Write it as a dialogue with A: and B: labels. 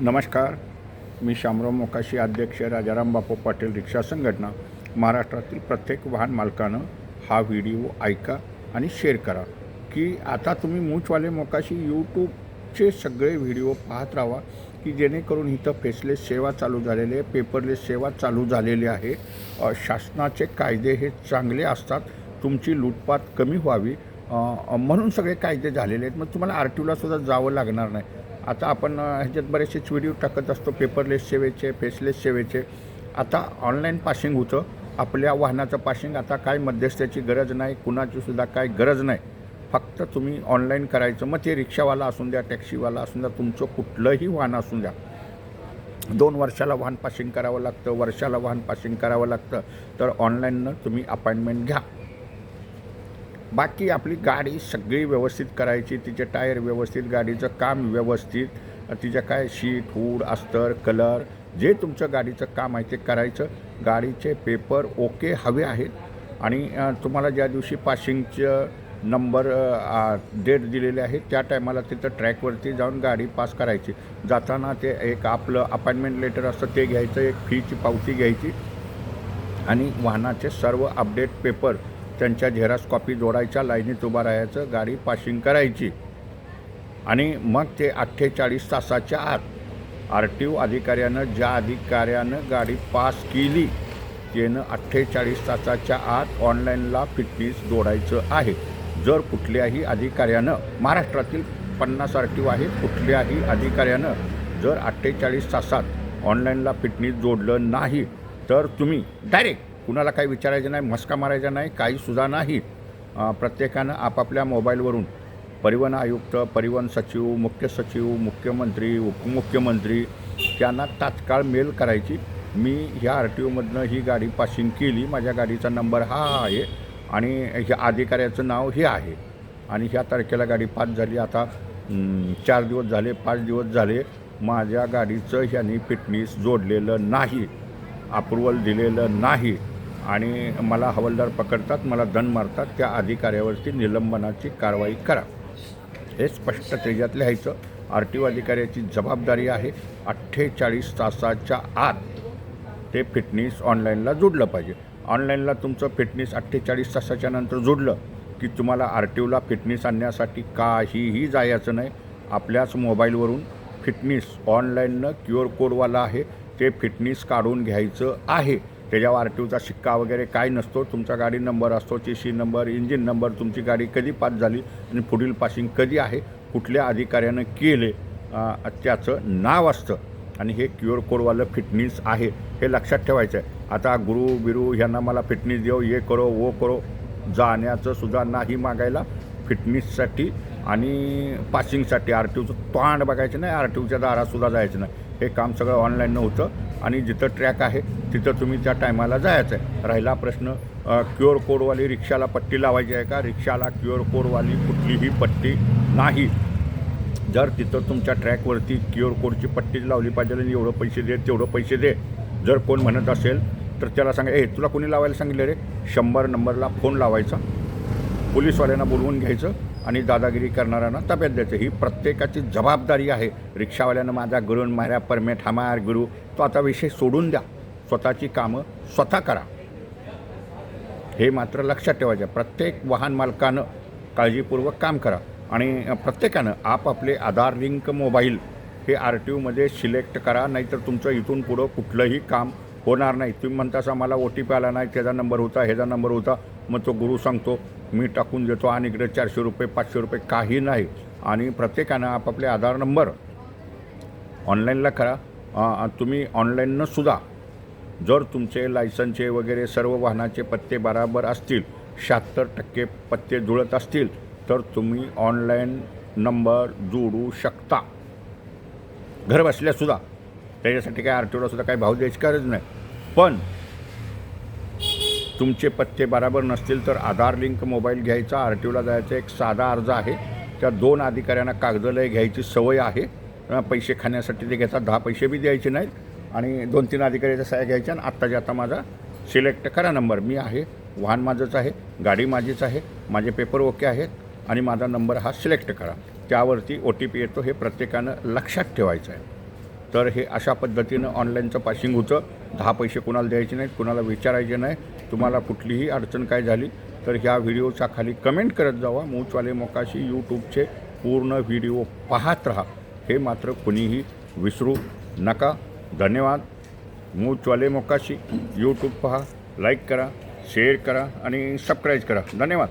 A: नमस्कार. मी शामराव मोकाशी अध्यक्ष राजाराम बापू पाटील रिक्षा संघटना. महाराष्ट्रातील प्रत्येक वाहन मालकानं हा व्हिडिओ ऐका आणि शेअर करा. की आता तुम्ही मूचवाले मोकाशी यूट्यूबचे सगळे व्हिडिओ पाहत राहा की जेणेकरून इथं फेसलेस सेवा चालू झालेली आहे पेपरलेस सेवा चालू झालेली आहे. शासनाचे कायदे हे चांगले असतात तुमची लूटपाट कमी व्हावी. म्हणून सगळे कायदे झालेले आहेत. मग तुम्हाला आर टी ओला सुद्धा जावं लागणार नाही. आता आपण ह्याच्यात बरेचसेच व्हिडिओ टाकत असतो पेपरलेस सेवेचे फेसलेस सेवेचे. आता ऑनलाईन पासिंग होतं. आपल्या वाहनाचं पासिंग आता काय मध्यस्थाची गरज नाही कुणाची सुद्धा काय गरज नाही. फक्त तुम्ही ऑनलाईन करायचं मग ते रिक्षावाला असून द्या टॅक्सीवाला असून द्या तुमचं कुठलंही वाहन असून द्या. दोन वर्षाला वाहन पासिंग करावं लागतं वर्षाला वाहन पासिंग करावं लागतं. तर ऑनलाईननं तुम्ही अपॉइंटमेंट घ्या. बाकी आपली गाडी सगळी व्यवस्थित करायची तिचे टायर व्यवस्थित गाडीचं काम व्यवस्थित तिच्या काय शीट हूड अस्तर कलर जे तुमचं गाडीचं काम आहे ते करायचं. गाडीचे पेपर ओके हवे आहेत. आणि तुम्हाला ज्या दिवशी पासिंगचं नंबर डेट दिलेले आहे त्या टायमाला तिथं ट्रॅकवरती जाऊन गाडी पास करायची. जाताना ते एक आपलं अपॉइंटमेंट लेटर असतं ते घ्यायचं एक फीची पावती घ्यायची. आणि वाहनाचे सर्व अपडेट पेपर त्यांच्या झेरॉक्स कॉपी जोडायच्या लाईनीत उभा राहायचं गाडी पासिंग करायची. आणि मग ते अठ्ठेचाळीस तासाच्या आत आर टी ओ अधिकाऱ्यानं ज्या अधिकाऱ्यानं गाडी पास केली त्यानं अठ्ठेचाळीस तासाच्या आत ऑनलाईनला फिटनेस जोडायचं आहे. जर कुठल्याही अधिकाऱ्यानं महाराष्ट्रातील पन्नास आर टी ओ आहेत कुठल्याही अधिकाऱ्यानं जर अठ्ठेचाळीस तासात ऑनलाईनला फिटनेस जोडलं नाही तर तुम्ही डायरेक्ट कुणाला काही विचारायचं नाही मस्का मारायचा नाही काही सुद्धा नाही. प्रत्येकानं आपापल्या मोबाईलवरून परिवहन आयुक्त परिवहन सचिव मुख्य सचिव मुख्यमंत्री उपमुख्यमंत्री त्यांना तात्काळ मेल करायची. मी ह्या आर टी ओमधनं ही गाडी पासिंग केली. माझ्या गाडीचा नंबर हा आहे आणि ह्या अधिकाऱ्याचं नाव हे आहे. आणि ह्या तारखेला गाडी पास झाली. आता चार दिवस झाले पाच दिवस झाले. माझ्या गाडीचं ह्यानी फिटनेस जोडलेलं नाही. अप्रुवल दिलेलं नाही. आणि मला हवालदार पकडतात मला दण मारतात त्या अधिकाऱ्यावरती निलंबनाची कारवाई करा. हे स्पष्ट त्याच्यात लिहायचं आर टी ओ अधिकाऱ्याची जबाबदारी आहे अठ्ठेचाळीस तासाच्या आत ते फिटनेस ऑनलाईनला जोडलं पाहिजे. ऑनलाईनला तुमचं फिटनेस अठ्ठेचाळीस तासाच्या नंतर जोडलं की तुम्हाला आर टी ओला फिटनेस आणण्यासाठी काहीही जायचं नाही. आपल्याच मोबाईलवरून फिटनेस ऑनलाईननं क्यू आर कोडवाला आहे ते फिटनेस काढून घ्यायचं आहे. त्याच्यावर आर टी ओचा शिक्का वगैरे काय नसतो. तुमचा गाडी नंबर असतो chassis number engine number तुमची गाडी कधी पास झाली आणि पुढील पासिंग कधी आहे कुठल्या अधिकाऱ्यानं केले त्याचं नाव असतं. आणि हे क्यू आर कोडवालं फिटनेस आहे हे लक्षात ठेवायचं आहे आता गुरु बिरू ह्यांना मला फिटनेस देऊ ये करो वो करो जाण्याचं सुद्धा नाही मागायला. फिटनेससाठी आणि पासिंगसाठी आर टी ओचं तोंड बघायचं नाही आर टी ओच्या दारातसुद्धा जायचं नाही. हे काम सगळं ऑनलाईननं होतं. आणि जिथं ट्रॅक आहे तिथं तुम्ही त्या टायमाला जायचं आहे. राहिला प्रश्न क्यू आर कोडवाली रिक्षाला पट्टी लावायची आहे का? रिक्षाला क्यू आर कोडवाली कुठलीही पट्टी नाही. जर तिथं तुमच्या ट्रॅकवरती क्यू आर कोडची पट्टीच लावली पाहिजे आणि एवढं पैसे दे तेवढं पैसे दे. जर कोण म्हणत असेल तर त्याला सांगा ए तुला कोणी लावायला सांगितलं रे? शंभर नंबरला फोन लावायचा. पोलीसवाल्यांना बोलवून घ्यायचं. आणि दादागिरी करणाऱ्यांना ताब्यात द्यायचं ही प्रत्येकाची जबाबदारी आहे. रिक्षावाल्यानं माझा गुरुन माऱ्या परमेट हमार गुरु तो आता विषय सोडून द्या. स्वतःची कामं स्वतः करा. हे मात्र लक्षात ठेवायचं आहे. प्रत्येक वाहन मालकानं काळजीपूर्वक काम करा. आणि प्रत्येकानं आपापले आधार लिंक मोबाईल हे आर टी ओमध्ये सिलेक्ट करा. नाहीतर तुमचं इथून पुढं कुठलंही काम होणार नाही. तुम्ही म्हणतासा मला ओ टी पी आला नाही त्याचा नंबर होता ह्याचा नंबर होता. मग तो गुरु सांगतो मी टाकून देतो आणि इकडे चारशे रुपये पाचशे रुपये काही नाही. आणि प्रत्येकानं आपापले आधार नंबर ऑनलाईनला करा. तुम्ही ऑनलाईननं सुद्धा जर तुमचे लायसनचे वगैरे सर्व वाहनाचे पत्ते बराबर असतील शहात्तर टक्के पत्ते जुळत असतील तर तुम्ही ऑनलाईन नंबर जोडू शकता. घर बसल्यासुद्धा त्याच्यासाठी काय आर टी ओला सुद्धा काही भाव द्यायची गरज नाही. पण तुमचे पत्ते बराबर नसतील तर आधार लिंक मोबाईल घ्यायचा आर टी ओला जायचा एक साधा अर्ज आहे. त्या दोन अधिकाऱ्यांना कागदलय घ्यायची सवय आहे. पैसे खाण्यासाठी ते घेतात दहा पैसे बी द्यायचे नाहीत. आणि दोन तीन अधिकाऱ्याच्या सह्या घ्यायच्या आणि आत्ताच्या आता माझा सिलेक्ट करा नंबर. मी आहे वाहन माझंच आहे गाडी माझीच आहे माझे पेपर ओके आहेत आणि माझा नंबर हा सिलेक्ट करा. त्यावरती ओ टी पी येतो हे प्रत्येकानं लक्षात ठेवायचं आहे. तर हे अशा पद्धतीनं ऑनलाईनचं पासिंग होतं. दहा पैसे कुणाला द्यायचे नाहीत कुणाला विचारायचे नाही. तुम्हाला कुठलीही अडचण काय झाली तर ह्या व्हिडिओच्या खाली कमेंट करत जावा. मूचवाले मोकाशी यूट्यूबचे पूर्ण व्हिडिओ पाहत राहा. हे मात्र कुणीही विसरू नका. धन्यवाद. मूचवाले मोकाशी यूट्यूब पहा लाईक करा शेअर करा आणि सबस्क्राईब करा. धन्यवाद.